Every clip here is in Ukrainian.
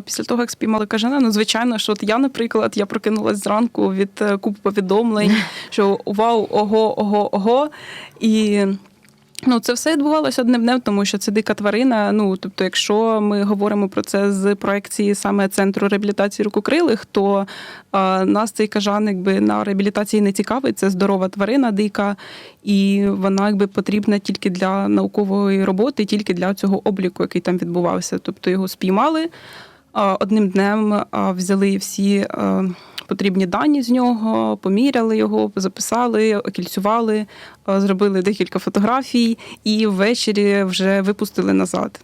Після того, як спіймали кажана, ну звичайно, що от я, наприклад, я прокинулась зранку від е, купи повідомлень, що вау, ого, ого, ого. І ну, це все відбувалося одним днем, тому що це дика тварина. Ну, тобто, якщо ми говоримо про це з проекції саме центру реабілітації рукокрилих, то а, нас цей кажан якби на реабілітації не цікавий. Це здорова тварина дика, і вона якби потрібна тільки для наукової роботи, тільки для цього обліку, який там відбувався. Тобто його спіймали. Одним днем взяли всі е, потрібні дані з нього, поміряли його, записали, окільцювали, зробили декілька фотографій і ввечері вже випустили назад.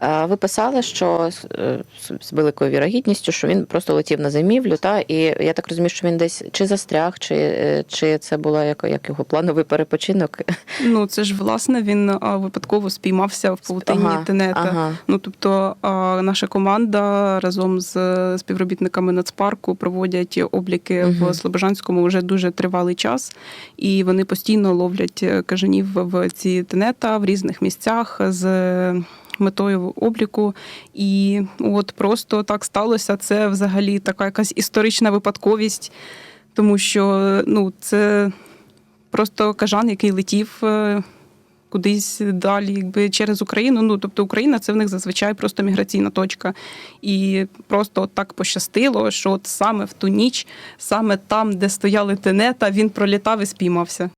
Ви писали, що е, з великою вірогідністю, що він просто летів на зимівлю, та і я так розумію, що він десь чи застряг, чи, е, чи це була як, як його плановий перепочинок. Ну це ж власне він випадково спіймався в павутині Ага, тенета. ага. Ну тобто наша команда разом з співробітниками нацпарку проводять обліки Мгм. в Слобожанському вже дуже тривалий час, і вони постійно ловлять е, кажанів в ці тенета в різних місцях з. Метою обліку, і от просто так сталося. Це взагалі така якась історична випадковість, тому що ну це просто кажан, який летів е, кудись далі, якби через Україну. Ну тобто Україна це в них зазвичай просто міграційна точка. І просто так пощастило, що от саме в ту ніч, саме там, де стояли тенета, він пролітав і спіймався.